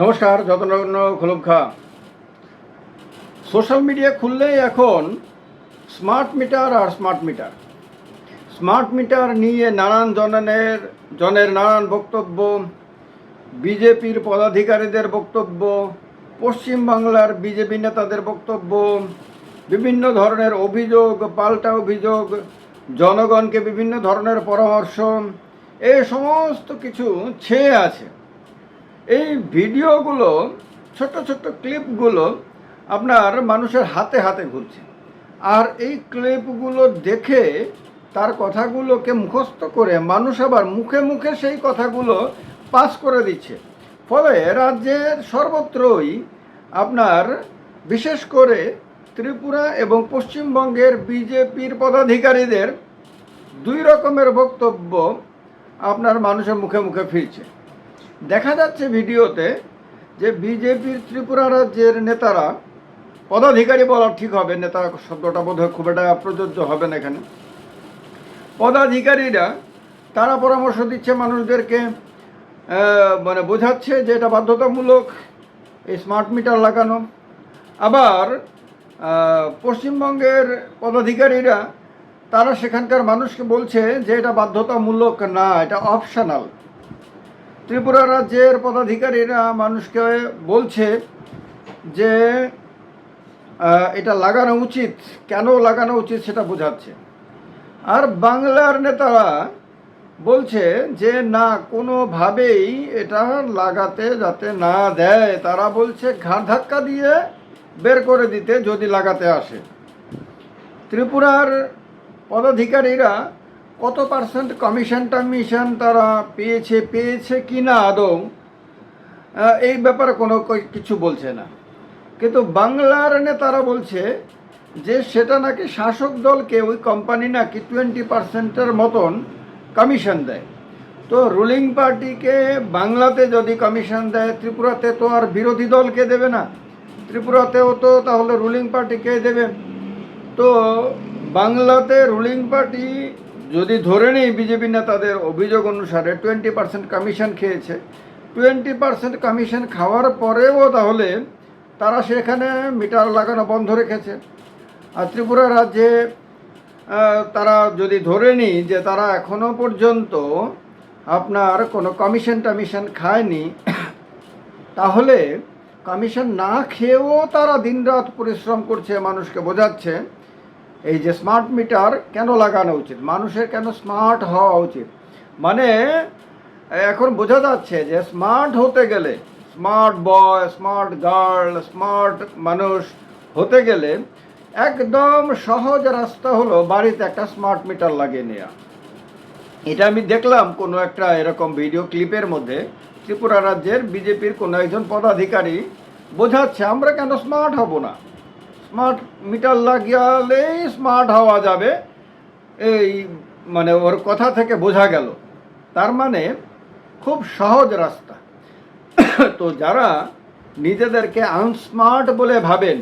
নমস্কার যতনগ্ন খুলুক্ষা social media খুললেই এখন স্মার্ট মিটার আর স্মার্ট মিটার। স্মার্ট মিটার নিয়ে নানান জনের জনের নানান বক্তব্য, বিজেপির পদাধিকারীদের বক্তব্য, পশ্চিমবাংলার বিজেপি নেতাদের বক্তব্য, বিভিন্ন ধরনের অভিযোগ, পাল্টা অভিযোগ, জনগণকে বিভিন্ন ধরনের পরামর্শ এই সমস্ত কিছু ছেয়ে আছে। এই ভিডিওগুলো ছোট্ট ছোট্ট ক্লিপগুলো আপনার মানুষের হাতে হাতে ঘুরছে। আর এই ক্লিপগুলো দেখে তার কথাগুলোকে মুখস্থ করে মানুষ আবার মুখে মুখে সেই কথাগুলো পাস করে দিচ্ছে। ফলে রাজ্যের সর্বত্রই আপনার, বিশেষ করে ত্রিপুরা এবং পশ্চিমবঙ্গের বিজেপির পদাধিকারীদের দুই রকমের বক্তব্য আপনার মানুষের মুখে মুখে ফিরছে। দেখা যাচ্ছে ভিডিওতে যে বিজেপির ত্রিপুরা রাজ্যের নেতারা, পদাধিকারী বলা ঠিক হবে, নেতা শব্দটা বোধহয় খুব একটা প্রযোজ্য হবে না এখানে। পদাধিকারীরা তারা পরামর্শ দিচ্ছে মানুষদেরকে মানে বোঝাচ্ছে যে এটা বাধ্যতামূলক, এই স্মার্ট মিটার লাগানো। আবার পশ্চিমবঙ্গের পদাধিকারীরা, তারা সেখানকার মানুষকে বলছে যে এটা বাধ্যতামূলক না, এটা অপশনাল ত্রিপুরা রাজ্যের পদাধিকারীরা মানুষকে বলছে যে এটা লাগানো উচিত। কেন লাগানো উচিত সেটা বোঝাচ্ছে। আর বাংলার নেতারা বলছে যে, না, কোনোভাবেই এটা লাগাতে যাতে না দেয়। তারা বলছে, ঘাড় ধাক্কা দিয়ে বের করে দিতে যদি লাগাতে আসে। ত্রিপুরার পদাধিকারীরা কত পার্সেন্ট কমিশন টমিশন তারা পেয়েছে পেয়েছে কি না আদৌ এই ব্যাপারে কোনো কিছু বলছে না। কিন্তু বাংলার নেতারা বলছে যে সেটা নাকি শাসক দলকে ওই কোম্পানি নাকি টোয়েন্টি পার্সেন্টের মতন কমিশন দেয়। তো রুলিং পার্টিকে বাংলাতে যদি কমিশন দেয়, ত্রিপুরাতে তো আর বিরোধী দলকে দেবে না। ত্রিপুরাতেও তো তাহলে রুলিং পার্টিকে দেবে। তো বাংলাতে রুলিং পার্টি যদি ধরে নেই বিজেপি নেতাদের অভিযোগ অনুসারে টোয়েন্টি পার্সেন্ট কমিশন খেয়েছে। টোয়েন্টি পার্সেন্ট কমিশন খাওয়ার পরেও তাহলে তারা সেখানে মিটার লাগানো বন্ধ রেখেছে। আর ত্রিপুরা রাজ্যে তারা যদি ধরে নিই যে তারা এখনও পর্যন্ত আপনার কোনো কমিশন টমিশন খায়নি, তাহলে কমিশন না খেয়েও তারা দিনরাত পরিশ্রম করছে, মানুষকে বোঝাচ্ছে। এই যে স্মার্ট মিটার কেন লাগানো উচিত? মানুষের কেন স্মার্ট হওয়া উচিত? মানে এখন বোঝা যাচ্ছে যে স্মার্ট হতে গেলে smart boy smart girl smart মানুষ হতে গেলে একদম সহজ রাস্তা হলো বাড়িতে একটা স্মার্ট মিটার লাগিয়ে নেওয়া এটা আমি দেখলাম কোনো একটা এরকম ভিডিও ক্লিপের মধ্যে। ত্রিপুরা রাজ্যের বিজেপির কোনো একজন পদাধিকারী বোঝাচ্ছে, আমরা কেন স্মার্ট হব না? স্মার্ট মিটার লাগিয়ালেই স্মার্ট হওয়া যাবে। এই মানে ওর কথা থেকে বোঝা গেল। তার মানে খুব সহজ রাস্তা। তো যারা নিজেদেরকে আনস্মার্ট বলে ভাবেন,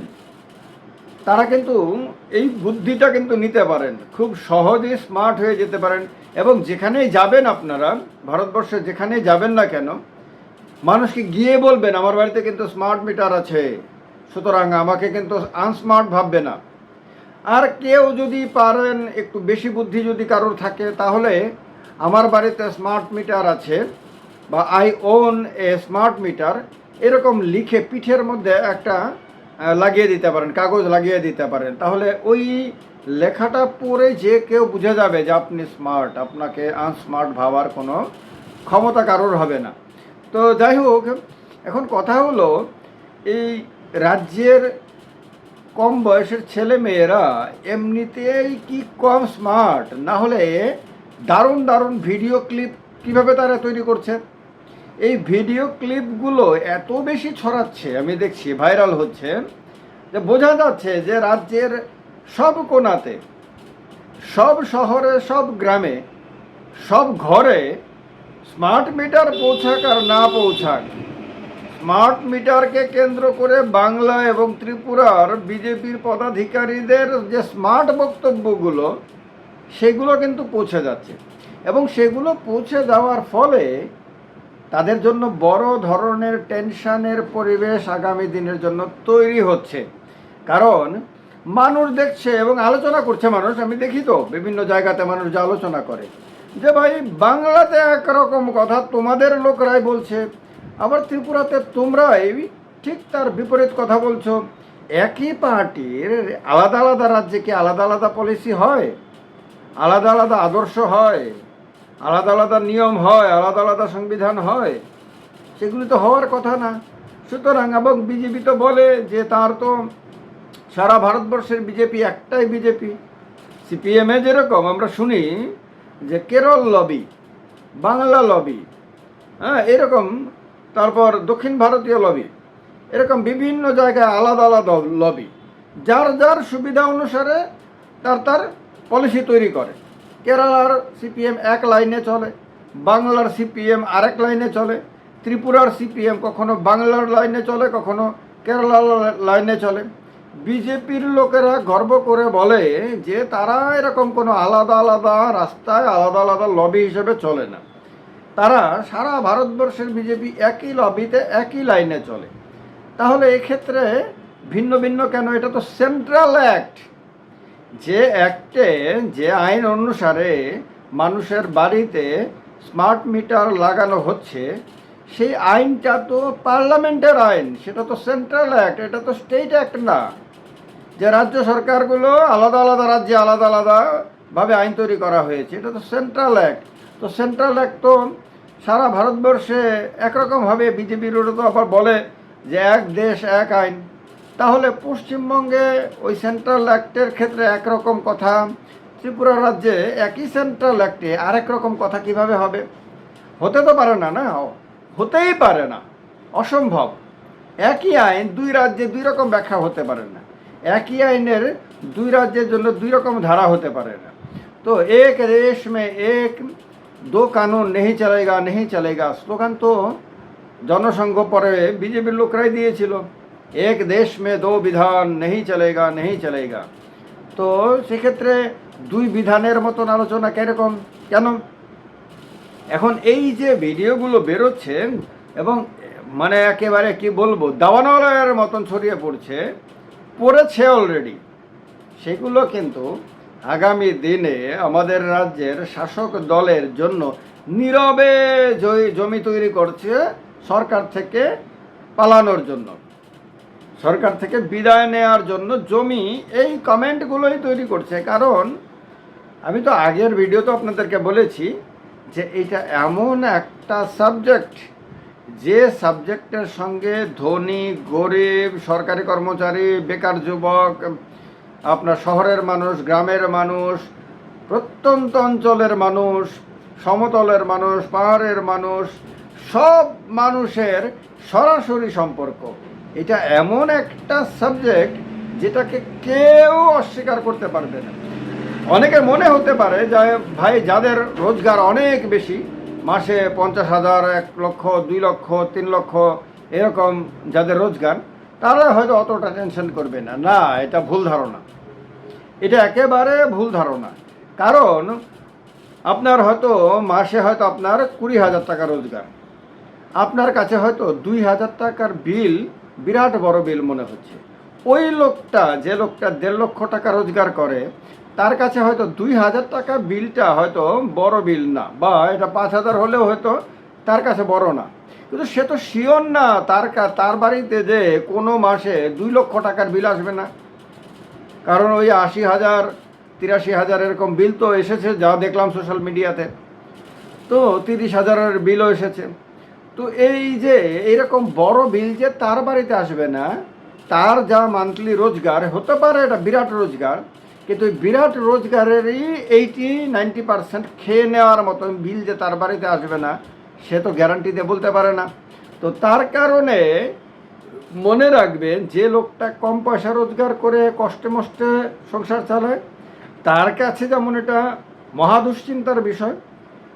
তারা কিন্তু এই বুদ্ধিটা কিন্তু নিতে পারেন। খুব সহজেই স্মার্ট হয়ে যেতে পারেন। এবং যেখানেই যাবেন আপনারা, ভারতবর্ষে যেখানেই যাবেন না কেন, মানুষকে গিয়ে বলবেন, আমার বাড়িতে কিন্তু স্মার্ট মিটার আছে। সুতরাং আমাকে কিন্তু আনস্মার্ট ভাববে না। আর কেউ যদি পারেন, একটু বেশি বুদ্ধি যদি কারোর থাকে, তাহলে আমার বাড়িতে স্মার্ট মিটার আছে, বা I own a smart meter এরকম লিখে পিঠের মধ্যে একটা লাগিয়ে দিতে পারেন, কাগজ লাগিয়ে দিতে পারেন। তাহলে ওই লেখাটা পড়ে যে কেউ বুঝে যাবে যে আপনি স্মার্ট আপনাকে আনস্মার্ট ভাবার কোনো ক্ষমতা কারোর হবে না। তো যাই হোক, এখন কথা হলো, এই রাজ্যের কম বয়সের ছেলে মেয়েরা এমনিতেই কি কম স্মার্ট না হলে দারুণ দারুণ ভিডিও ক্লিপ কীভাবে তারা তৈরি করছে? এই ভিডিও ক্লিপগুলো এত বেশি ছড়াচ্ছে, আমি দেখছি ভাইরাল হচ্ছে, যে বোঝা যাচ্ছে যে রাজ্যের সব কোণাতে, সব শহরে, সব গ্রামে, সব ঘরে স্মার্ট মিটার পৌঁছাক আর না পৌঁছাক স্মার্ট মিটারকে কেন্দ্র করে বাংলা এবং ত্রিপুরার বিজেপির পদাধিকারীদের যে স্মার্ট বক্তব্যগুলো, সেগুলো কিন্তু পৌঁছে যাচ্ছে। এবং সেগুলো পৌঁছে যাওয়ার ফলে তাদের জন্য বড় ধরনের টেনশনের পরিবেশ আগামী দিনের জন্য তৈরি হচ্ছে। কারণ মানুষ দেখছে এবং আলোচনা করছে মানুষ, আমি দেখি তো, বিভিন্ন জায়গাতে মানুষ যে আলোচনা করে। যে ভাই, বাংলাতে একরকম কথা তোমাদের লোকরাই বলছে। আবার ত্রিপুরাতে তোমরাই ঠিক তার বিপরীত কথা বলছো। একই পার্টির আলাদা আলাদা রাজ্যে কি আলাদা আলাদা পলিসি হয়? আলাদা আলাদা আদর্শ হয়? আলাদা আলাদা নিয়ম হয়? আলাদা আলাদা সংবিধান হয়? সেগুলি তো হওয়ার কথা না। সুতরাং এবং বিজেপি তো বলে যে তার তো সারা ভারতবর্ষের বিজেপি একটাই বিজেপি। সিপিএমে যেরকম আমরা শুনি যে কেরল লবি, বাংলা লবি হ্যাঁ এরকম তারপর দক্ষিণ ভারতীয় লবি এরকম বিভিন্ন জায়গায় আলাদা আলাদা লবি যার যার সুবিধা অনুসারে তার তার পলিসি তৈরি করে। কেরালার সিপিএম এক লাইনে চলে, বাংলার সিপিএম আরেক লাইনে চলে, ত্রিপুরার সিপিএম কখনো বাংলার লাইনে চলে, কখনো কেরালার লাইনে চলে। বিজেপির লোকেরা গর্ব করে বলে যে তারা এরকম কোনো আলাদা আলাদা রাস্তায় আলাদা আলাদা লবি হিসেবে চলে না। তারা সারা ভারতবর্ষের বিজেপি একই লবিতে, একই লাইনে চলে। তাহলে এক্ষেত্রে ভিন্ন ভিন্ন কেন? এটা তো সেন্ট্রাল অ্যাক্ট যে অ্যাক্টে যে আইন অনুসারে মানুষের বাড়িতে স্মার্ট মিটার লাগানো হচ্ছে, সেই আইনটা তো পার্লামেন্টের আইন, সেটা তো সেন্ট্রাল অ্যাক্ট এটা তো স্টেট অ্যাক্ট না। যে রাজ্য সরকারগুলো আলাদা আলাদা রাজ্যে আলাদা আলাদাভাবে আইন তৈরি করা হয়েছে, এটা তো সেন্ট্রাল অ্যাক্ট তো সেন্ট্রাল এক তো সারা ভারতবর্ষে একরকমভাবে বিজেপির তো আবার বলে যে এক দেশ, এক আইন। তাহলে পশ্চিমবঙ্গে ওই সেন্ট্রাল অ্যাক্টের ক্ষেত্রে একরকম কথা, ত্রিপুরা রাজ্যে একই সেন্ট্রাল অ্যাক্টে আরেক রকম কথা কীভাবে হবে? হতে তো পারে না না, হতেই পারে না, অসম্ভব। একই আইন দুই রাজ্যে দুই রকম ব্যাখ্যা হতে পারে না। একই আইনের দুই রাজ্যের জন্য দুই রকম ধারা হতে পারে না। তো এক দেশ মে এক দো কানুন নেই চলেগা নেই চলেগা স্লোগান তো জনসংঘ পরে বিজেপির লোকরাই দিয়েছিল এক দেশ মে দো বিধান নেই চলেগা নেই চলেগা তো সেক্ষেত্রে দুই বিধানের মতন আলোচনা কীরকম কেন এখন এই যে ভিডিওগুলো বেরোচ্ছে এবং মানে একেবারে কি বলব, দাবানলের মতন ছড়িয়ে পড়ছে, পড়েছে অলরেডি সেগুলো কিন্তু আগামী দিনে আমাদের রাজ্যের শাসক দলের জন্য নীরবে জমি তৈরি করছে সরকার থেকে পালানোর জন্য। সরকার থেকে বিদায় নেওয়ার জন্য জমি এই কমেন্টগুলোই তৈরি করছে। কারণ আমি তো আগের ভিডিওতে আপনাদেরকে বলেছি যে এটা এমন একটা সাবজেক্ট, যে সাবজেক্টের সঙ্গে ধনী, গরিব, সরকারি কর্মচারী, বেকার যুবক আপনার শহরের মানুষ, গ্রামের মানুষ, প্রত্যন্ত অঞ্চলের মানুষ, সমতলের মানুষ, পাহাড়ের মানুষ, সব মানুষের সরাসরি সম্পর্ক। এটা এমন একটা সাবজেক্ট যেটাকে কেউ অস্বীকার করতে পারবে না। অনেকের মনে হতে পারে যে, ভাই, যাদের রোজগার অনেক বেশি, মাসে পঞ্চাশ হাজার, এক লক্ষ, দুই লক্ষ, তিন লক্ষ, এরকম যাদের রোজগার, তারা হয়তো অতটা টেনশন করবে না। না, এটা ভুল ধারণা। এটা একেবারে ভুল ধারণা। কারণ আপনার হয়তো মাসে হয়তো আপনার কুড়ি হাজার টাকা রোজগার। আপনার কাছে হয়তো দুই হাজার টাকার বিল, বিরাট বড় বিল মনে হচ্ছে। ওই লোকটা, যে লোকটা দেড় লক্ষ টাকা রোজগার করে, তার কাছে হয়তো দুই হাজার টাকা বিলটা হয়তো বড় বিল না, বা এটা পাঁচ হাজার হলেও হয়তো তার কাছে বড় না। কিন্তু সে তো শিওর না, তার তার বাড়িতে যে কোনো মাসে দুই লক্ষ টাকার বিল আসবে না। কারণ ওই আশি হাজার, তিরাশি হাজার এরকম বিল তো এসেছে, যা দেখলাম সোশ্যাল মিডিয়াতে তো। তিরিশ হাজারের বিলও এসেছে। তো এই যে এরকম বড় বিল যে তার বাড়িতে আসবে না, তার যা মান্থলি রোজগার, হতে পারে এটা বিরাট রোজগার, কিন্তু ওই বিরাট রোজগারেরই এইটি নাইনটি পার্সেন্ট খেয়ে নেওয়ার মতো বিল যে তার বাড়িতে আসবে না, সে তো গ্যারান্টি দিয়ে বলতে পারে না। তো তার কারণে মনে রাখবেন, যে লোকটা কম পয়সা রোজগার করে কষ্টে মষ্টে সংসার চালায়, তার কাছে যেমন এটা মহা দুশ্চিন্তার বিষয়,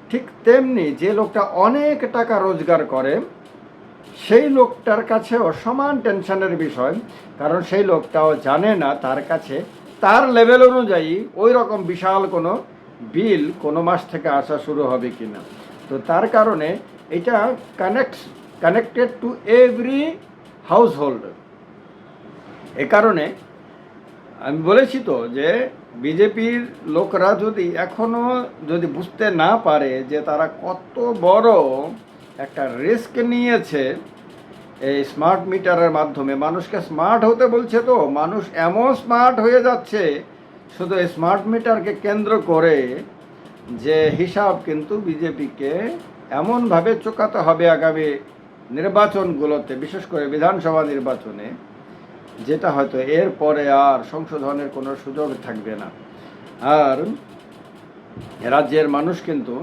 ঠিক তেমনি যে লোকটা অনেক টাকা রোজগার করে, সেই লোকটার কাছেও সমান টেনশনের বিষয়, কারণ সেই লোকটাও জানে না তার কাছে, তার লেভেল অনুযায়ী ওই রকম বিশাল কোনো বিল কোনো মাস থেকে আসা শুরু হবে কিনা। তো তার কারণে এটা connect connected to every household এ কারণে আমি বলেছি তো যে বিজেপির লোকরা যদি এখনও যদি বুঝতে না পারে যে তারা কত বড় একটা রিস্ক নিয়েছে এই স্মার্ট মিটারের মাধ্যমে, মানুষকে স্মার্ট হতে বলছে তো, মানুষ এমন স্মার্ট হয়ে যাচ্ছে, শুধু এই স্মার্ট মিটারকে কেন্দ্র করে যে হিসাব কিন্তু বিজেপিকে এমনভাবে চোকাতে হবে আগামী নির্বাচনগুলোতে, বিশেষ করে বিধানসভা নির্বাচনে, যেটা হয়তো এর পরে আর সংশোধনের কোনো সুযোগ থাকবে না। আর রাজ্যের মানুষ কিন্তু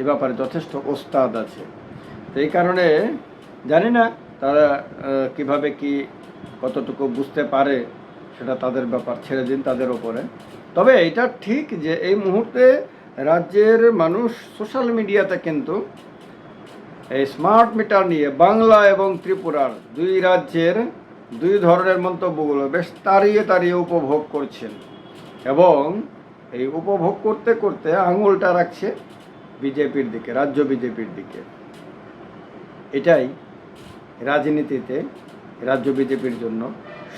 এ ব্যাপারে যথেষ্ট ওস্তাদ আছে। তো এই কারণে জানি না তারা কীভাবে কি কতটুকু বুঝতে পারে সেটা তাদের ব্যাপার, ছেড়ে দিন তাদের ওপরে। তবে এটা ঠিক যে এই মুহূর্তে রাজ্যের মানুষ সোশ্যাল মিডিয়াতে কিন্তু এই স্মার্ট মিটার নিয়ে বাংলা এবং ত্রিপুরার দুই রাজ্যের দুই ধরনের মন্তব্যগুলো বেশ তাড়িয়ে তাড়িয়ে উপভোগ করছেন। এবং এই উপভোগ করতে করতে আঙুলটা রাখছে বিজেপির দিকে, রাজ্য বিজেপির দিকে। এটাই রাজনীতিতে রাজ্য বিজেপির জন্য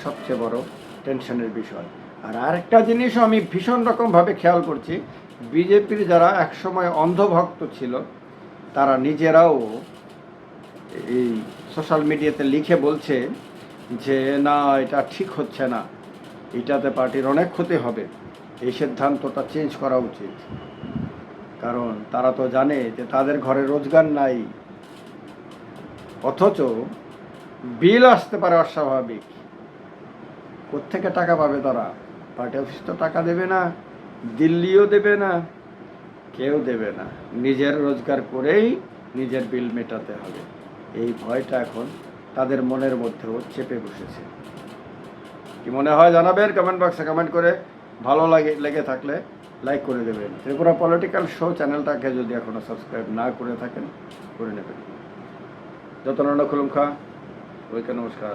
সবচেয়ে বড় টেনশনের বিষয়। আর আরেকটা জিনিসও আমি ভীষণ রকমভাবে খেয়াল করছি, বিজেপির যারা একসময় অন্ধভক্ত ছিল তারা নিজেরাও এই সোশ্যাল মিডিয়াতে লিখে বলছে যে, না, এটা ঠিক হচ্ছে না। এটাতে পার্টির অনেক ক্ষতি হবে। এই সিদ্ধান্তটা চেঞ্জ করা উচিত। কারণ তারা তো জানে যে, তাদের ঘরে রোজগার নাই। অথচ বিল আসতে পারে অস্বাভাবিক। কোত্থেকে টাকা পাবে তারা? পার্টি অফিস তো টাকা দেবে না, দিল্লিও দেবে না। কেউ দেবে না। নিজের রোজগার করেই নিজের বিল মেটাতে হবে। এই ভয়টা এখন তাদের মনের মধ্যেও চেপে বসেছে। কি মনে হয় জানাবেন কমেন্ট বক্সে কমেন্ট করে। ভালো লাগে লেগে থাকলে লাইক করে দেবেন। ত্রিপুরা পলিটিক্যাল শো চ্যানেলটাকে যদি এখনও সাবস্ক্রাইব না করে থাকেন, করে নেবেন। যত খুলুম খা ওইকে নমস্কার।